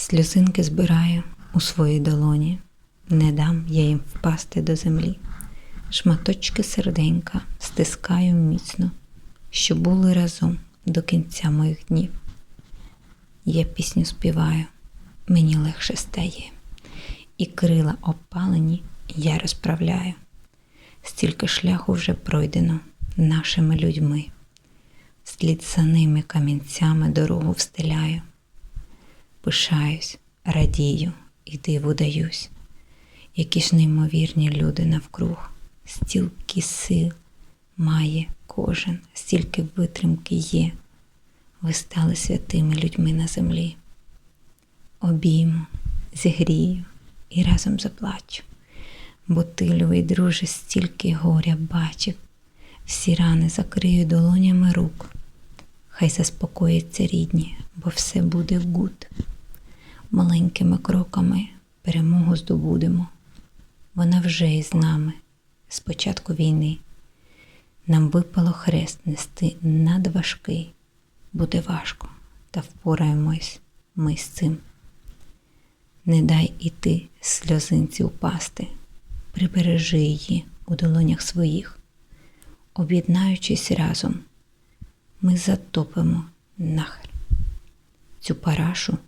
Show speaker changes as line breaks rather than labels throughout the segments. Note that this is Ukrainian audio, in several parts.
Сльозинки збираю у своїй долоні, не дам я їм впасти до землі. Шматочки серденька стискаю міцно, що були разом до кінця моїх днів. Я пісню співаю, мені легше стає, і крила опалені я розправляю. Стільки шляху вже пройдено нашими людьми, слід за ними камінцями дорогу встиляю. Пишаюсь, радію і диву даюсь, які ж неймовірні люди навкруг, стільки сил має кожен, стільки витримки є. Ви стали святими людьми на землі. Обійму, зігрію і разом заплачу, бо ти, любий друже, стільки горя бачив, всі рани закрию долонями рук. Хай заспокоїться рідні, бо все буде гуд. Маленькими кроками перемогу здобудемо. Вона вже із нами з початку війни. Нам випало хрест нести надважкий. Буде важко, та впораємось ми з цим. Не дай і ти сльозинці упасти, прибережи її у долонях своїх. Об'єднаючись разом, ми затопимо нахер цю парашу,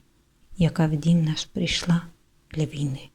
яка в дім наш прийшла для війни.